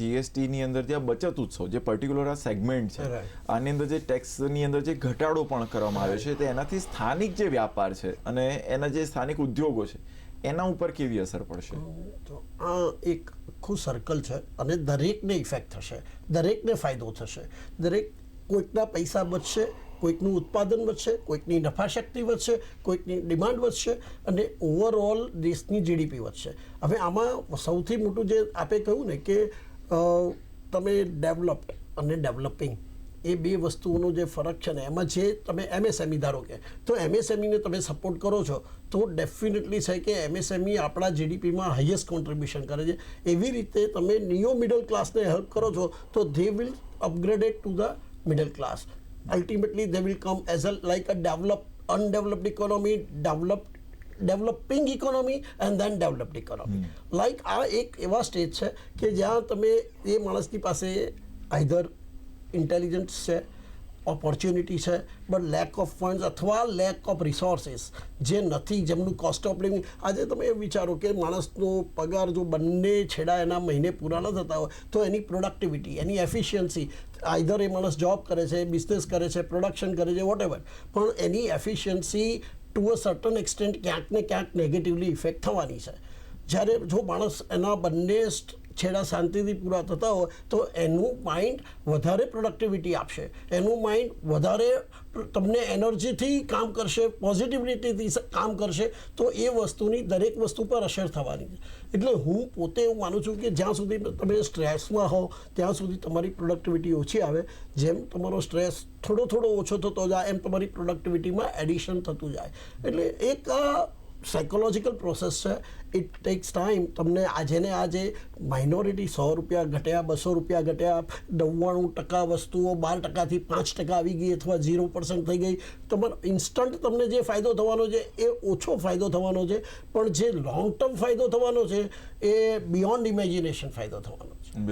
જીએસટીની અંદર જે બચત ઉત્સવ જે પર્ટિક્યુલર આ સેગમેન્ટ છે આની અંદર જે ટેક્સની અંદર જે ઘટાડો પણ કરવામાં આવ્યો છે તે એનાથી સ્થાનિક જે વ્યાપાર છે અને એના જે સ્થાનિક ઉદ્યોગો છે એના ઉપર કેવી અસર પડશે? તો આ એક આખું સર્કલ છે અને દરેકને ઇફેક્ટ થશે. દરેકને ફાયદો થશે. દરેક કોઈકના પૈસા બચશે કોઈકનું ઉત્પાદન વધશે કોઈકની નફાશક્તિ વધશે કોઈકની ડિમાન્ડ વધશે અને ઓવરઓલ દેશની જીડીપી વધશે. હવે આમાં સૌથી મોટું જે આપે કહ્યું ને કે તમે ડેવલપ્ડ અને ડેવલપિંગ એ બે વસ્તુઓનો જે ફરક છે ને, એમાં જે તમે એમએસએમઈ ધારો કે, તો એમએસએમઈને તમે સપોર્ટ કરો છો, તો ડેફિનેટલી છે કે એમએસએમઈ આપણા જીડીપીમાં હાઈએસ્ટ કોન્ટ્રીબ્યુશન કરે છે. એવી રીતે તમે નિયો મિડલ ક્લાસને હેલ્પ કરો છો, તો they will upgraded to the middle class ultimately they will come as a like a develop undeveloped economy developed developing economy and then developed economy like આ એક એવા સ્ટેજ છે કે જ્યાં તમે એ માણસની પાસે આઈધર ઇન્ટેલિજન્સ છે ઓપોર્ચ્યુનિટી છે બટ લેક ઓફ ફંડ્સ અથવા લેક ઓફ રિસોર્સિસ જે નથી જેમનું કોસ્ટ ઓફ લિવિંગ આજે તમે એ વિચારો કે માણસનો પગાર જો બંને છેડા એના મહિને પૂરા ન થતા હોય તો એની પ્રોડક્ટિવિટી એની એફિશિયન્સી આઈધર એ માણસ જોબ કરે છે બિઝનેસ કરે છે પ્રોડક્શન કરે છે વોટ પણ એની efficiency to a certain extent ક્યાંક ને ક્યાંક નેગેટિવલી ઇફેક્ટ થવાની છે. જ્યારે જો માણસ એના બંને છેડા શાંતિથી પૂરા થતા હોય, તો એનું માઇન્ડ વધારે પ્રોડક્ટિવિટી આપશે. એનું માઇન્ડ વધારે તમને એનર્જીથી કામ કરશે પોઝિટિવિટીથી કામ કરશે, તો એ વસ્તુની દરેક વસ્તુ પર અસર થવાની છે. એટલે હું પોતે એવું માનું છું કે જ્યાં સુધી તમે સ્ટ્રેસમાં હો, ત્યાં સુધી તમારી પ્રોડક્ટિવિટી ઓછી આવે. જેમ તમારો સ્ટ્રેસ થોડો થોડો ઓછો થતો જાય, એમ તમારી પ્રોડક્ટિવિટીમાં એડિશન થતું જાય. એટલે એક સાયકોલોજીકલ પ્રોસેસ છે. ઇટ ટેક્સ ટાઈમ તમને આજે ને આજે માઇનોરિટી સો રૂપિયા ઘટ્યા, બસો રૂપિયા ઘટ્યા, નવ્વાણું ટકા વસ્તુઓ બાર ટકાથી પાંચ ટકા આવી ગઈ અથવા ઝીરો પર્સન્ટ થઈ ગઈ. તમારો ઇન્સ્ટન્ટ તમને જે ફાયદો થવાનો છે, એ ઓછો ફાયદો થવાનો છે. પણ જે લોંગ ટર્મ ફાયદો થવાનો છે, એ બિયોન્ડ ઇમેજિનેશન ફાયદો થવાનો છે.